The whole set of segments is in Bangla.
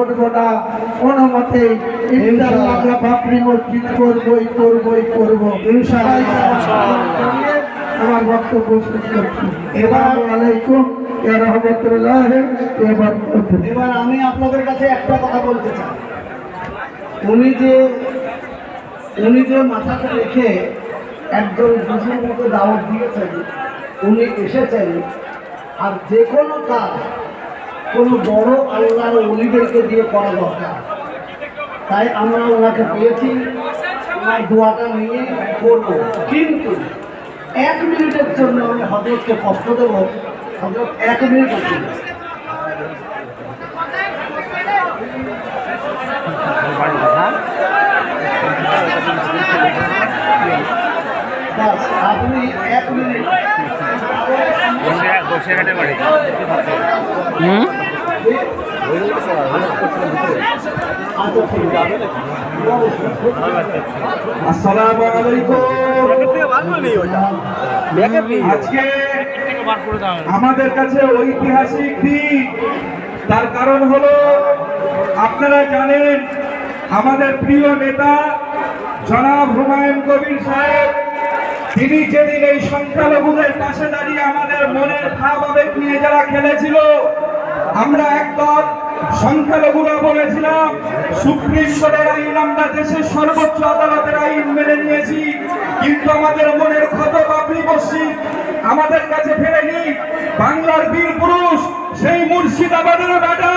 ঘটবো না কোনো মতে আমরা বাপরি মসজিদ করবই করবই করব। আমার বক্তব্য শেষ করছি। এবার আলাইকুম এবার আমি আপনাদের কাছে একটা কথা বলতে চাই। উনি যে উনি যে মাথাটা রেখে একজন বুঝুর মতো দাওয়াত দিয়েছেন উনি এসেছেন আর যে কোনো কাজ কোনো বড় আল্লাহর অলিদেরকে দিয়ে করা দরকার। তাই আমরা ওনাকে পেয়েছি। ওনার দোয়াটা নিয়ে করব। কিন্তু এক মিনিটের জন্য আমি হজরতকে কষ্ট দেবো। হজরত এক মিনিট আপনি এক মিনিট। আসসালামু আলাইকুম আজকে আমাদের কাছে ঐতিহাসিক দিন। তার কারণ হলো আপনারা জানেন আমাদের প্রিয় নেতা জনাব হুমায়ুন কবির সাহেব তিনি যেদিন এই সংখ্যালঘুদের পাশে দাঁড়িয়ে আমাদের মনের ভাব আবেগ নিয়ে যারা খেলেছিল, আমরা একদল সংখ্যালঘুরা বলেছিলাম, সুপ্রিম কোর্টের আইন আমরা দেশের সর্বোচ্চ আদালতের আইন মেনে নিয়েছি, কিন্তু আমাদের মনের ক্ষত বাবরি মসজিদ আমাদের কাছে ফেরেনি। বাংলার বীর পুরুষ, সেই মুর্শিদাবাদের বেটা,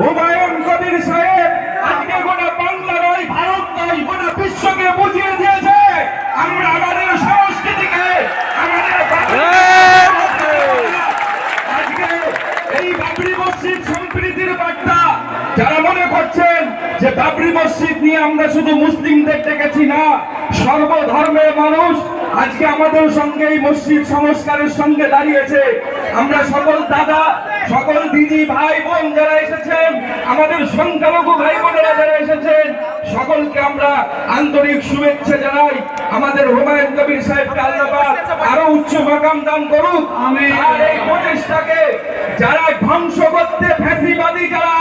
হুমায়ুন কবির সাহেব আজকে গোটা বাংলা নয় ভারত নয় গোটা বিশ্বকে বুঝিয়ে দিয়েছে আমরা আমাদের সংস্কৃতিকে আমাদের আজকে এই বাবরি মসজিদ সম্প্রীতির বার্তা যারা মনে করছেন যে বাবরি মসজিদ নিয়ে আমরা শুধু মুসলিমদের ডেকেছি না সর্বধর্মের মানুষ আজকে আমাদের সঙ্গে এই মসজিদ সংস্কারের সঙ্গে দাঁড়িয়েছে। আমরা সকল দাদা সকল দিদি ভাই বোন যারা এসেছেন আমাদের সংখ্যালঘু ভাই বোনেরা যারা এসেছেন সকলকে আমরা আন্তরিক শুভেচ্ছা জানাই। আমাদের হুমায়ুন কবির সাহেবকে আল্লাহ আরও উচ্চ মাকাম দান করুক। আমি আর এই প্রচেষ্টাকে যারা ধ্বংস করতে ফ্যাসিবাদী যারা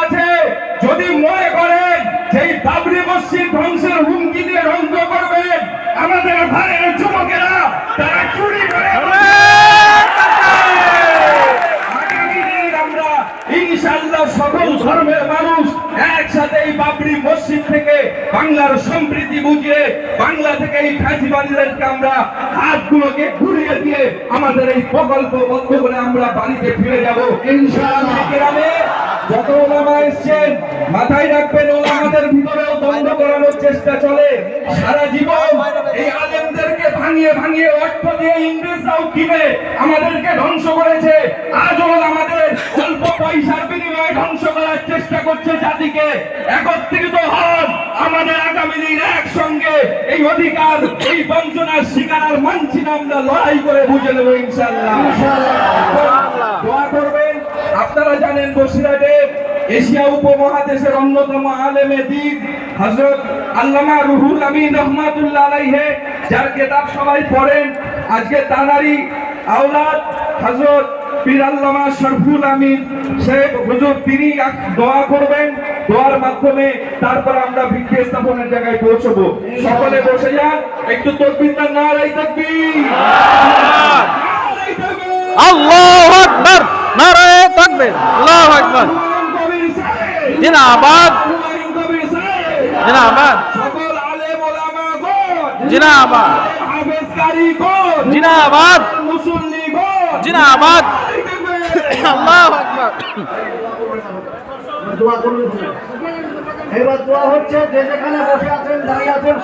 ভাইয়ের যুবকেরা তারা চুরি করে ইনশাআল্লাহ সকল ধর্মের মানুষ একসাথে এই বাবরি মসজিদ থেকে বাংলার সম্প্রীতি বুঝিয়ে বাংলা থেকে এই ফাঁসিবাদীদেরকে আমরা হাতগুলোকে ঘুরিয়ে দিয়ে আমাদের এই প্রকল্প বন্ধ করে আমরা বাড়িতে ফিরে যাব। ইনশাআল্লাহ। গ্রামে যত ওলামা এসছেন মাথায় রাখবেন ওলামাদের ভিতরেও দ্বন্দ্ব করানোর চেষ্টা চলে। সারা জীবন এই আলেমদেরকে ভাঙিয়ে ভাঙিয়ে অর্থ দিয়ে ইংরেজরাও কিনে আমাদেরকে ধ্বংস করেছে। আজও আমাদের অল্প পয়সার বিনিময়ে ধ্বংস করার চেষ্টা করছে জাতিকে। একত্রিত হন আমাদের আগামী দিন একসঙ্গে। এই অধিকার এই বঞ্চনার শিকার আর মানছি না আমরা লড়াই করে বুঝে নেব ইনশাল্লাহ দোয়া করবেন। আপনারা জানেন বসিরাটে এশিয়া উপমহাদেশের অন্যতম আলেমে দিন, হযরত আল্লামা রুহুল আমিন রহমাতুল্লাহ আলাইহে, যার কিতাব সবাই পড়েন। আজকে তানারি আওলাদ হযরত পীর আল্লামা শরফুল আমিন হুজুর তিনি দোয়া করবেন। দোয়ার মাধ্যমে তারপর আমরা ভিত্তি স্থাপনের জায়গায় পৌঁছবো। সকলে বসে যান, একটু তকবির। না নারাই তকবীর আকবার আকবার। জিনাবাদ জিনাবাদ জিনাবাদ জিনাবাদ জিনাবাদ এবার দোয়া হচ্ছে যে যেখানে বসে আছেন দাঁড়িয়ে আছেন